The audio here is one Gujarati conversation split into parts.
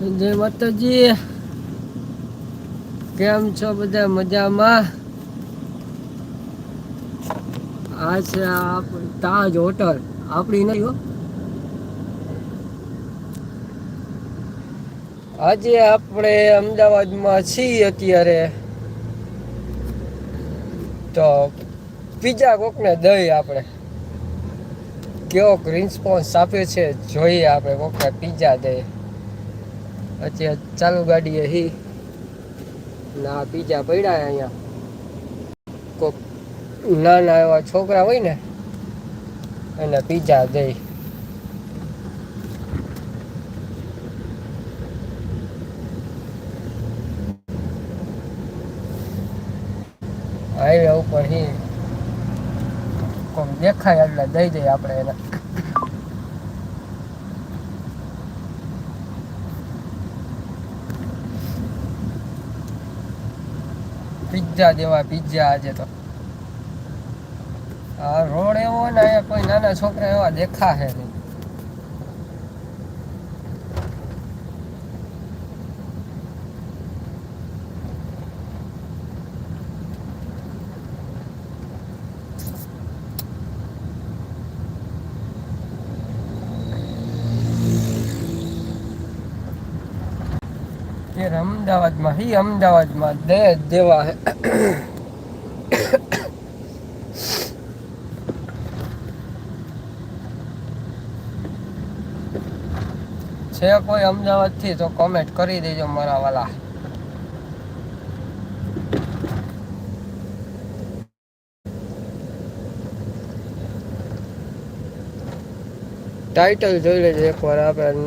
જય માતાજી. કેમ છો બધા મજામાં? આ છે તાજ હોટલ. આપણી નહીં હો. આજે આપણે અમદાવાદમાં છીએ અત્યારે. તો પીઝા કોકને દઈ આપણે. કેવો રિસ્પોન્સ આપે છે, જોઈએ આપણે કોકને પીઝા દઈએ અત્યારે ચાલુ ગાડીએ હી ના, બીજા પડ્યા અહીંયા. કોક નાના એવા છોકરા હોય ને, એને પીઝા દઈ. હાઈવે ઉપર હી. કોક દેખાય એટલે દઈ દઈએ આપણે એને. પિઝા દેવા પિઝા આજે તો. આ રોડ એવો ને કોઈ નાના છોકરા એવા દેખા હે નહીં કે અમદાવાદમાં, હી અમદાવાદમાં દે દેવા છે કોઈ અમદાવાદથી તો કોમેન્ટ કરી દેજો મારા વાલા. ટાઇટલ જોઈ લેજો એકવાર આપણે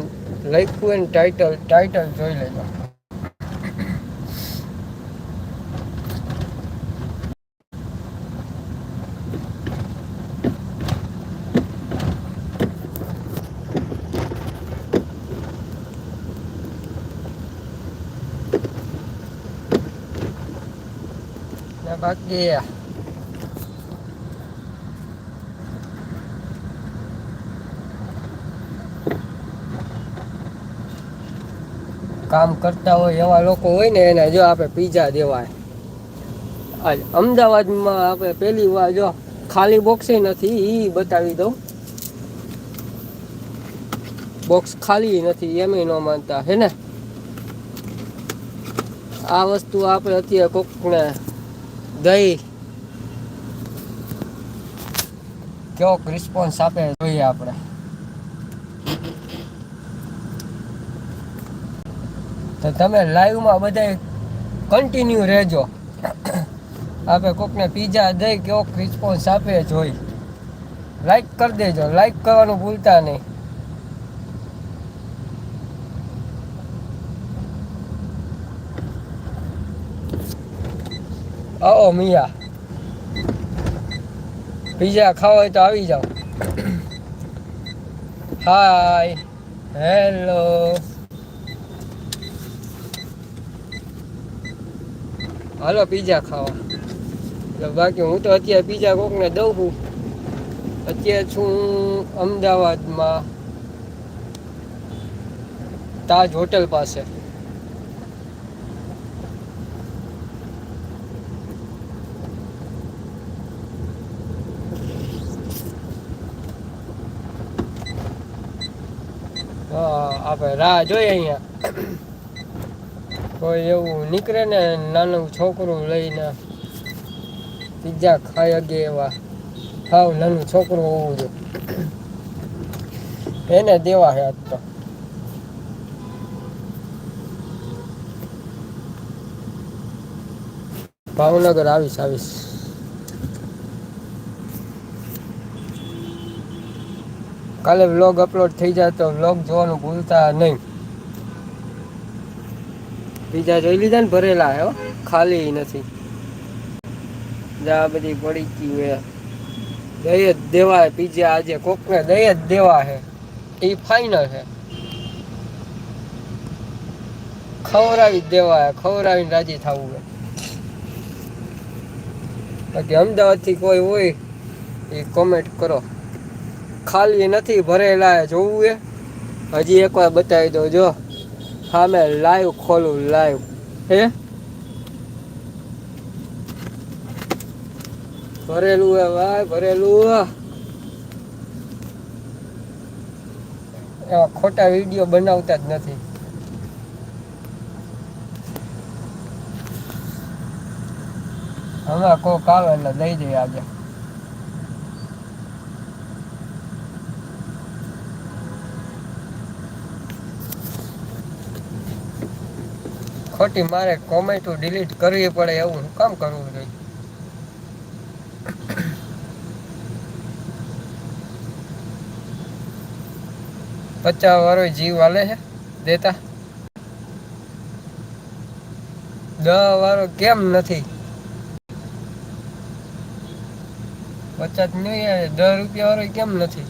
લખ્યું હોય ને ટાઇટલ ટાઇટલ જોઈ લેજો. ને બાકી કામ કરતા હોય એવા લોકો હોય ને એને જો આપણે પીઝા દેવાય. આજ અમદાવાદમાં આપણે પહેલી વાર જો ખાલી બોક્સે નથી એ બતાવી દઉં. બોક્સ ખાલી નથી, એમ ન માનતા, હે ને? આ વસ્તુ આપણે અત્યારે કોકને દઈ કેવો રિસ્પોન્સ આપે જોઈએ આપણે. તો તમે લાઈવમાં બધા કન્ટિન્યુ રહેજો. આપણે કોકને પીઝા દઈ કેવો રિસ્પોન્સ આપે જોઈ લાઈક કરી દેજો. લાઈક કરવાનું ભૂલતા નહીં. આવો મિયા. પીઝા ખાવા તો આવી જાઓ. હાય હેલો હાલો પીઝા ખાવા. બાકી હું તો અત્યારે પીઝા કોકને દઉં છું. અત્યારે છું અમદાવાદમાં તાજ હોટલ પાસે હા આપણે રાહ જોઈએ અહીંયા. કોઈ એવું નીકળે ને નાનું છોકરું લઈને પીઝા ખાઈ અગે એવા. હાવ નાનું છોકરું હોવું જોઈએ. એને દેવા છે આજ તો. ભાવનગર આવીશ આવીશ. કાલે વ્લોગ અપલોડ થઈ જાય તો વ્લોગ જોવાનું ભૂલતા નહીં. બીજા જોઈ લીધા ને ભરેલા હે હો. ખાલી નથી. જા બધી પડી ગઈ હે. દઈ જ દેવાય, બીજા આજે કોકને દહી જ દેવા હે. એ ફાઇનલ છે ખવડાવી જ દેવા ખવરાવીને રાજી થવું હે. બાકી અમદાવાદથી કોઈ હોય એ કોમેન્ટ કરો. ખાલી નથી ભરેલા જોવું એ? હજી એકવાર બતાવી દો જો. સામે લાઈવ ખોલું લાઈવ હે? ભરેલું હે ભાઈ ભરેલું એવા ખોટા વીડિયો બનાવતા જ નથી. હમણાં કોક આવે એટલે દઈ દઈએ આજે. ખોટી મારે કોમેન્ટો ડિલીટ કરવી પડે એવું કામ કરવું જોઈએ? પચાસ વાળો જીવ વાલે છે? દેતા? દહ વાળો કેમ નથી? પચાસ નહીં દસ રૂપિયા વાળો કેમ નથી?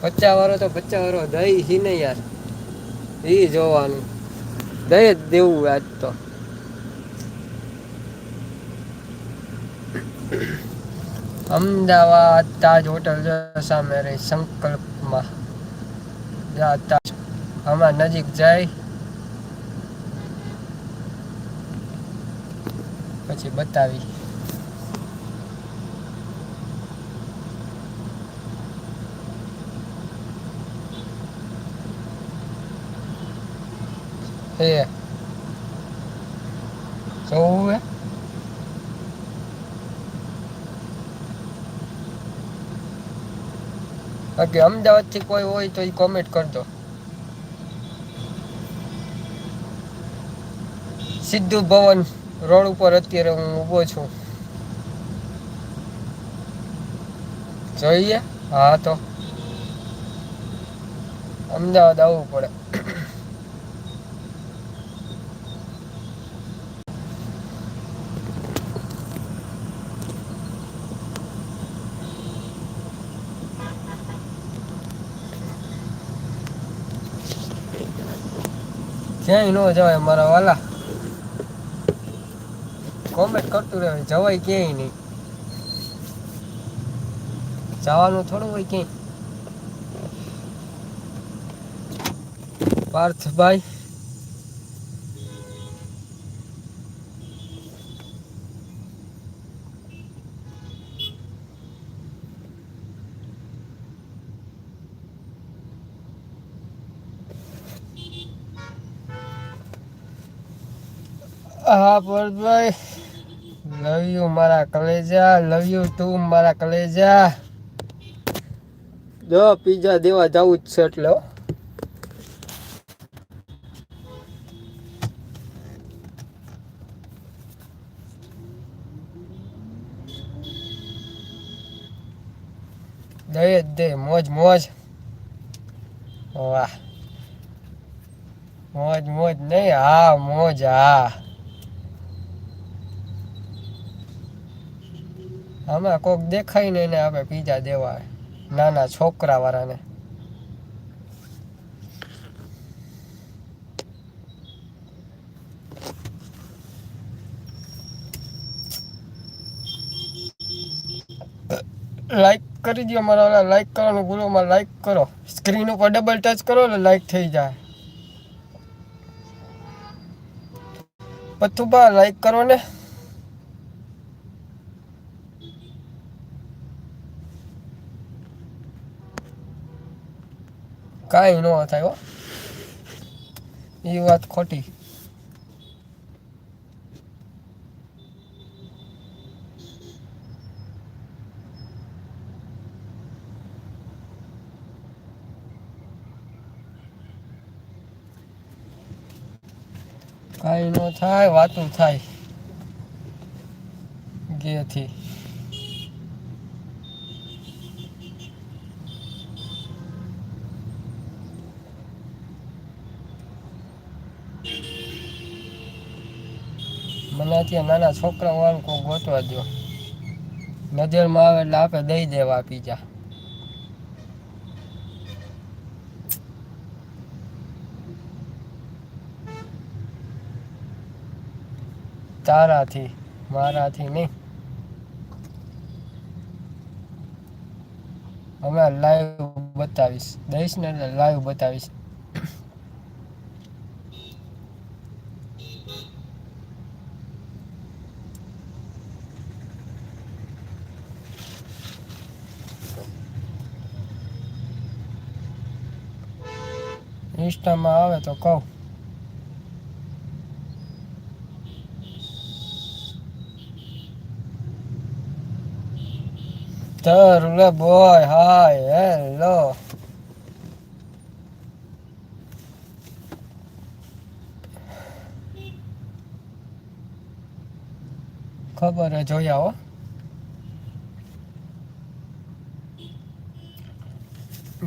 પચાસ વાળો તો પચાસ વાળો દહી હી નહીં યાર. એ જોવાનું. દહીં જ દેવું આજ તો. અમદાવાદ તાજ હોટલ સામે રહી સંકલ્પમાં. તાજ. હમણાં નજીક જાય. પછી બતાવી. જોવું હે? બાકી અમદાવાદથી કોઈ હોય તો એ કોમેન્ટ કરજો. સિદ્ધુ ભવન રોડ ઉપર અત્યારે હું ઊભો છું. જોઈએ? હા તો. અમદાવાદ આવવું પડે. ક્યાંય ન જવાય મારા વાલા. કોમેન્ટ કરતું રહે, જવાય ક્યાંય નહીં. જવાનું થોડું હોય ક્યાંય. પાર્થભાઈ હા પરભાઈ લવ યુ મારા કલેજા. લવ યુ ટુ મારા કલેજા. જો પીઝા દેવા જવું જ છે એટલે. દે દે, મોજ મોજ. વાહ. મોજ મોજ નહીં, હા, મોજ, હા. આમાં કોક દેખાય ને એને આપણે પીજા દેવા નાના છોકરા વાળાને લાઈક કરી દો મારા વાળા લાઈક કરવાનું ભૂલો માં લાઈક કરો. સ્ક્રીન ઉપર ડબલ ટચ કરો એટલે લાઈક થઈ જાય. પથુબા લાઈક કરો ને. કાંઈ ન થાય એ વાત ખોટી. કાંઈ ન થાય વાતું થાય. ગેથી મને ત્યાં નાના છોકરા વાળું કોઈ ગોતવા દો નજરમાં આવે એટલે આપણે દઈ દેવા પીજા. તારાથી, મારાથી નહીં. અમે લાઈવ બતાવીશ. દઈશ ને એટલે લાઈવ બતાવીશ. ઇન્સ્ટામાં આવે તો કહું. તરુલે બોય હાય હેલો ખબર હે જોયા હો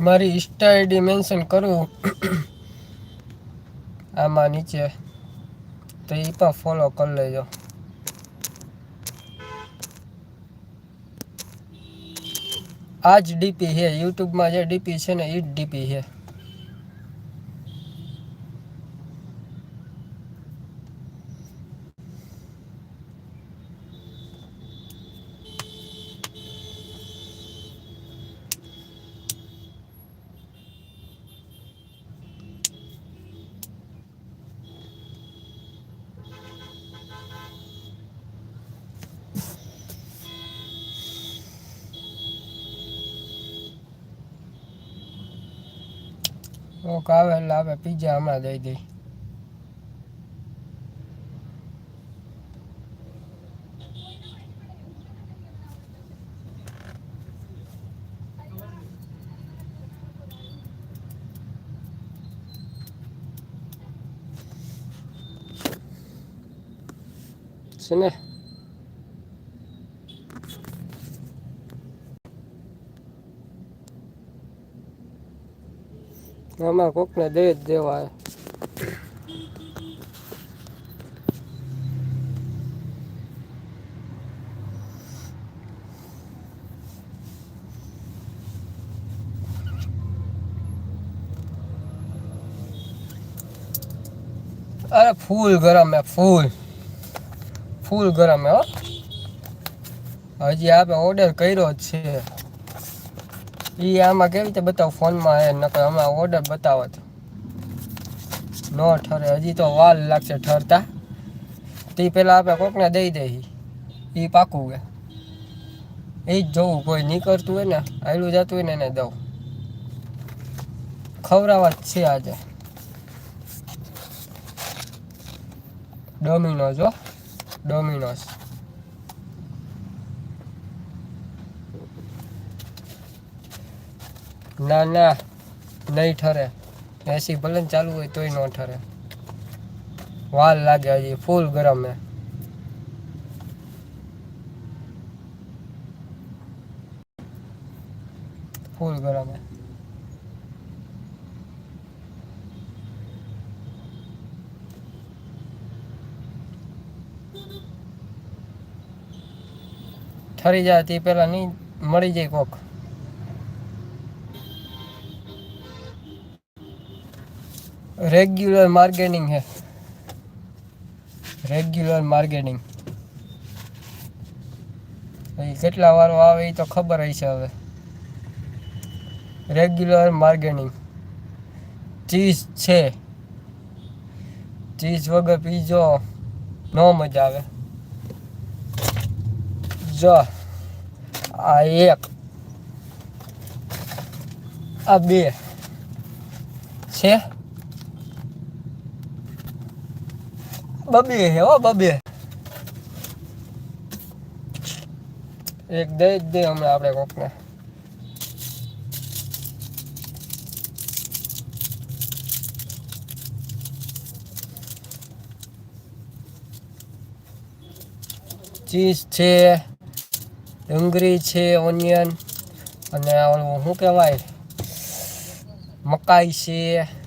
મારી ઇન્સ્ટા આઈડી મેન્શન કરું. આમાં નીચે તો એ પણ ફોલો કરી લેજો આ જ ડીપી છે યુટ્યુબમાં જે ડીપી છે ને એ જ ડીપી છે કોક આવે એટલે આપણે પીઝા હમણાં દઈ દઈ. છે ને? આમાં કોકને દઈ જ દેવાય. અરે ફૂલ ગરમ હે ફૂલ. ફૂલ ગરમ, હે. હજી આપણે ઓર્ડર કર્યો છે. એ આમાં કેવી રીતે બતાવો? ફોનમાં હે, નકર આમાં ઓર્ડર બતાવો તો. નો ઠરે, હજી તો વાલ લાગશે ઠરતા. તે પહેલાં આપણે કોકને દઈ દઈએ એ પાકું કે. એ જ જોવું, કોઈ નીકળતું હોય ને આયલું જતું હોય ને એને દઉં. ખવડાવવા જ છે આજે. ડોમિનોઝ હો. ડોમિનોઝ ના ના, નહીં ઠરે. એસી ભલે ચાલુ હોય તોય ન ઠરે. વાલ લાગે હજી, ફૂલ ગરમ. ફૂલ ગરમ. ઠરી જાય તે પેલા નહીં, મળી જાય કોક. રેગ્યુલર માર્કેટિંગ है રેગ્યુલર માર્કેટિંગ એ કેટલા વારો આવે એ તો ખબર હશે હવે. રેગ્યુલર માર્કેટિંગ ચીઝ છે. ચીઝ વગર પીજો નો મજા આવે. જો, આ એક. આ બે. છે? બબે હે, હો, બબે. એક દે જ દે હમણાં આપણે કોકને. ચીઝ છે, ડુંગળી છે, ઓનિયન, અને ઓલું શું કહેવાય? મકાઈ છે.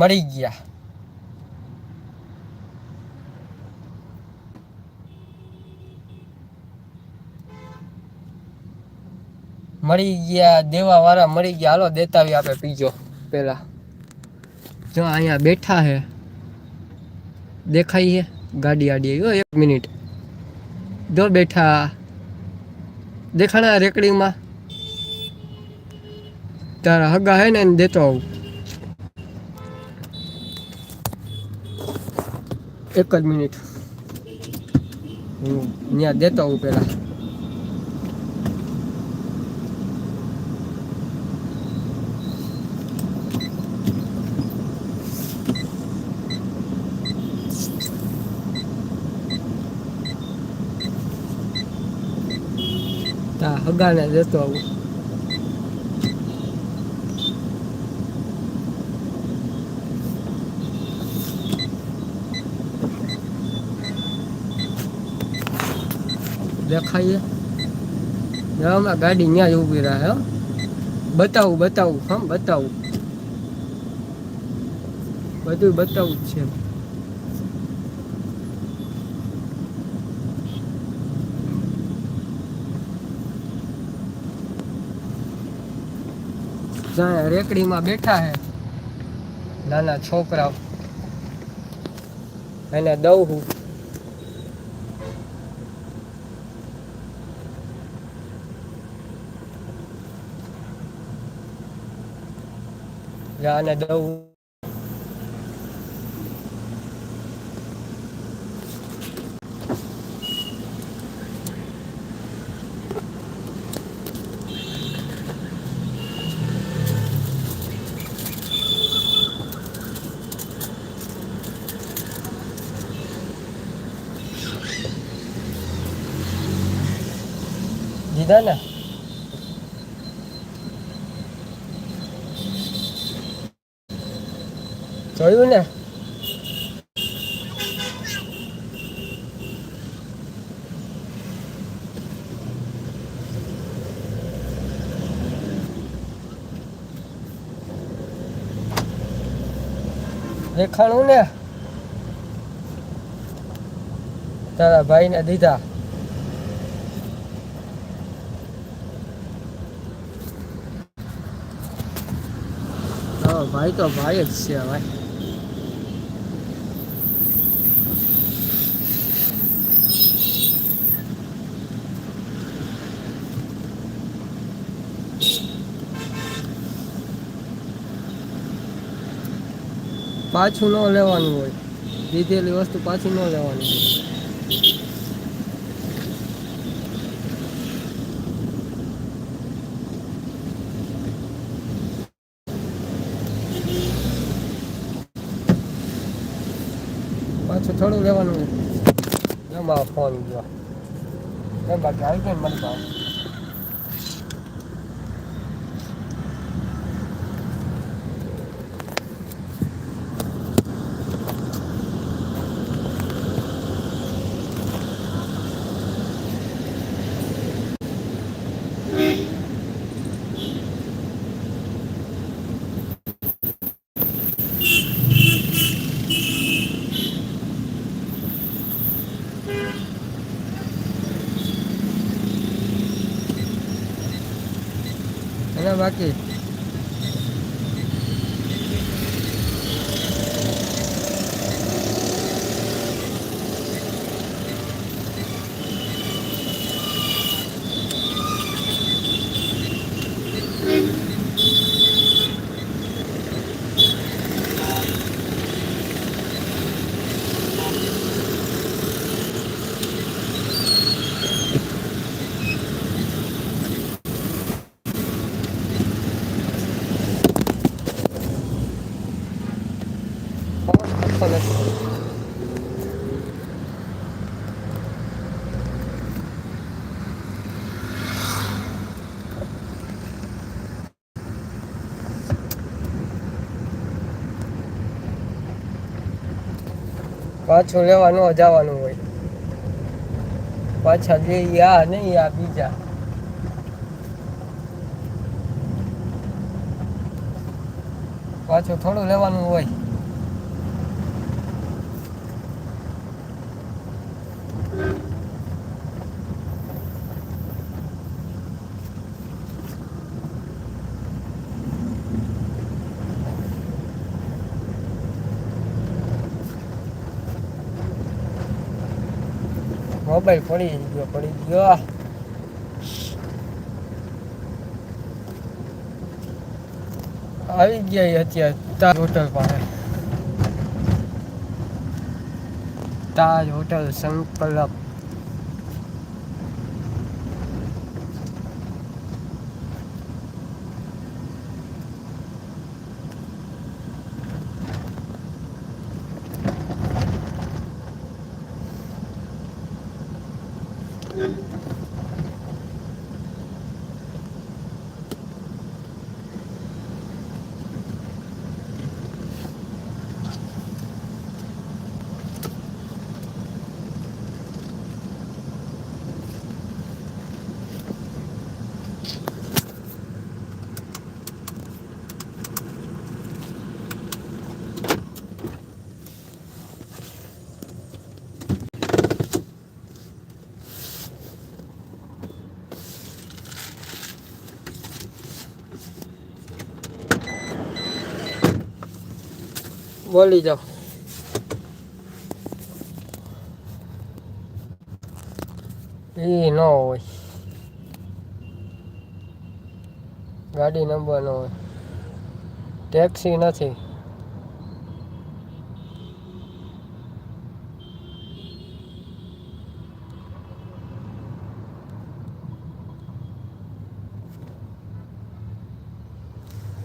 મળી ગયા મળી ગયા દેવા વાળા મળી ગયા હાલો દેતા આવી આપણે પીજો પેલા જો અહીંયા બેઠા હે દેખાય છે ગાડી આડી આવી હો, એક મિનિટ જો બેઠા દેખાણા રેકડીમાં તારા હગા હે ને એને દેતો આવું એક જ મિનિટ. હું ત્યાં દેતો હું તા હગાને દેતો આવું. દેખાઈએ. હમણાં ગાડી ત્યાં ઊભી રહે, હો. બતાવું બતાવું, હમ, બતાવું. બધું બતાવું જ છે. રેકડીમાં બેઠા હે, નાના છોકરાઓ. એને દઉં હું. આને દઉં દીધા ને જોયું ને દેખાણું ને તારા ભાઈને દીધા હા ભાઈ તો ભાઈ જ છે ભાઈ પાછું ન લેવાનું હોય. લીધેલી વસ્તુ પાછી ન લેવાની હોય. પાછું થોડું લેવાનું એમાં ફોન ગયો. એમ બાકી આવી ગયો મને ભાવ અને બાકી ખબર નથી પાછું લેવાનું, અજાવાનું જવાનું હોય. પાછા જે આ નહીં આ બીજા. પાછું થોડું લેવાનું હોય. મોબાઈલ પડી ગયો પડી ગયો. આવી ગયા અત્યારે તાજ હોટલ પાસે. તાજ હોટલ સંકલ્પ બોલી જાઓ. એ ન હોય. ગાડી નંબર ન હોય. ટેક્સી નથી.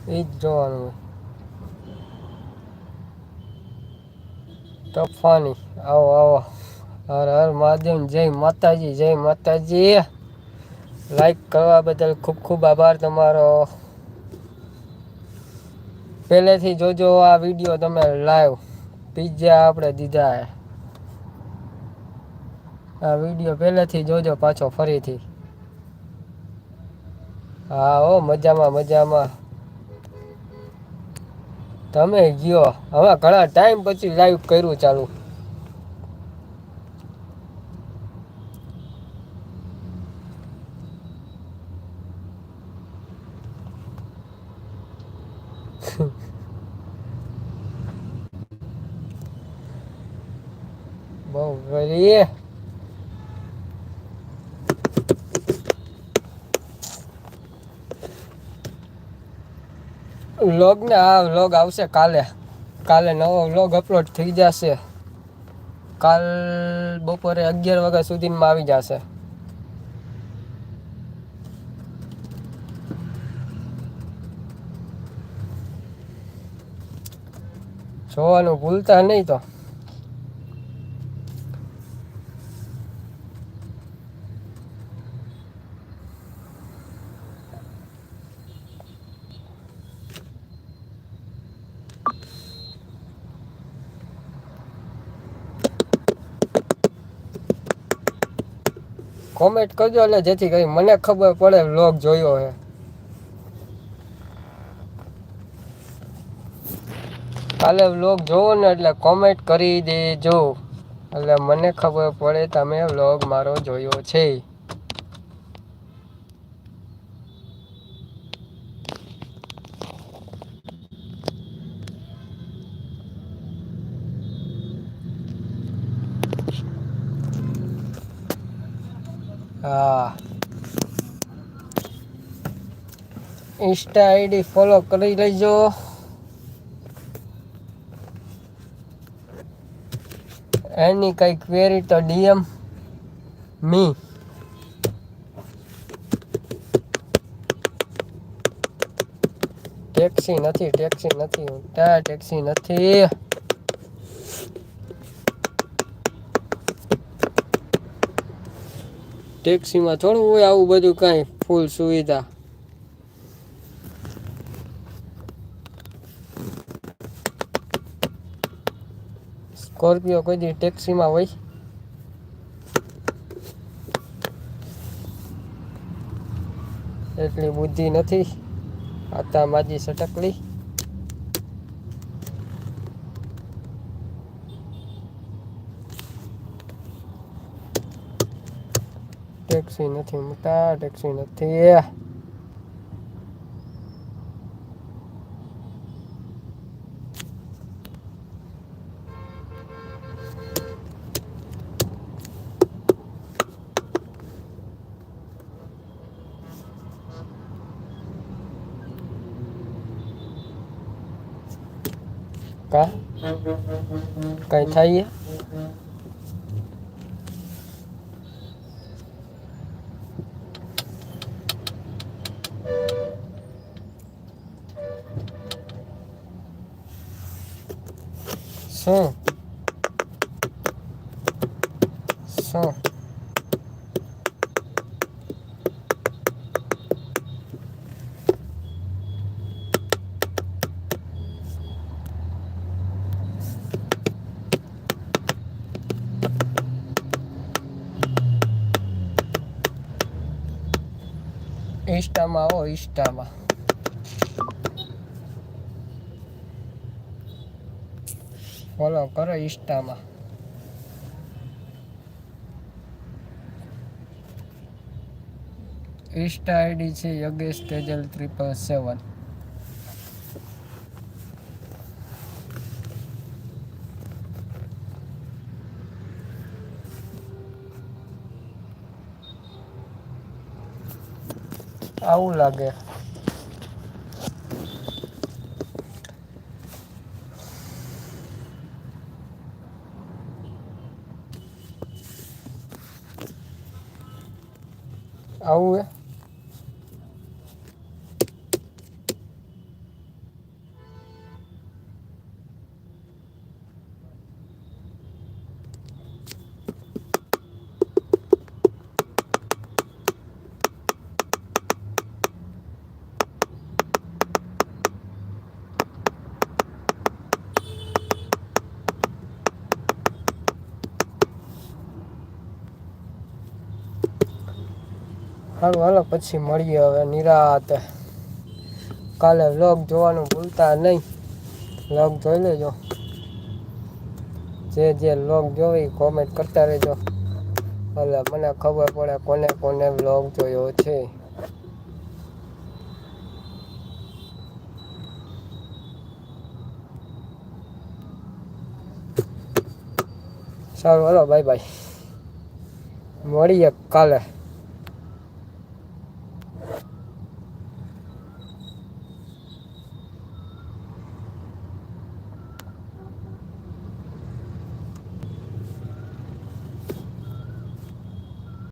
એ જ જોવાનું હોય. તોફાની. આવો આવો. હર હર મહાદેવ, જય માતાજી જય માતાજી. લાઈક કરવા બદલ ખૂબ ખૂબ આભાર તમારો. પહેલેથી જોજો આ વીડિયો તમે લાઈવ પિઝા આપણે દીધા. આ વીડિયો પહેલેથી જોજો પાછો ફરીથી. હા ઓ મજામાં મજામાં. તમે ગયો હવે ઘણા ટાઈમ પછી લાઈવ કર્યું ચાલુ. બહુ કરી વ્લોગ ને આ વ્લોગ આવશે કાલે. કાલે નવો વ્લોગ અપલોડ થઈ જશે. કાલ બપોરે અગિયાર વાગ્યા સુધીમાં આવી જશે. જોવાનું ભૂલતા નહીં તો. કોમેન્ટ કરજો એટલે જેથી કરી મને ખબર પડે વ્લોગ જોયો હે. કાલે વ્લોગ જોવો ને એટલે કોમેન્ટ કરી દેજો. એટલે મને ખબર પડે તમે વ્લોગ મારો જોયો છે. હા. ઇન્સ્ટા આઈડી ફોલો કરી લેજો. એની કઈ ક્વેરી તો ડીએમ મી ટેક્સી નથી ટેક્સી નથી ટેક્સી નથી. ટેક્સીમાં થોડું હોય આવું બધું કાંઈ ફૂલ સુવિધા. સ્કોર્પિયો કોઈ દી ટેક્સીમાં હોય. એટલી બુદ્ધિ નથી. આતા માજી સટકલી. ટેક્સી નથી મોટા ટેક્સી નથી કા કઈ થાય શું શું ઇન્સ્ટામાં આવો ઇન્સ્ટામાં ભાવ કરો ઇન્સ્ટામાં ઇન્સ્ટા આઈડી છે યોગેશ તેજલ ત્રિપલ સેવન. આવું લાગે. સારું હાલો, પછી મળીએ હવે નિરાતે. કાલે વ્લોગ જોવાનું ભૂલતા નહીં. વ્લોગ જોઈ લેજો. જે જે વ્લોગ જોવે કોમેન્ટ કરતા રહેજો. એટલે મને ખબર પડે કોને કોને વ્લોગ જોયો છે. સારું, હાલો બાય બાય મળીએ કાલે.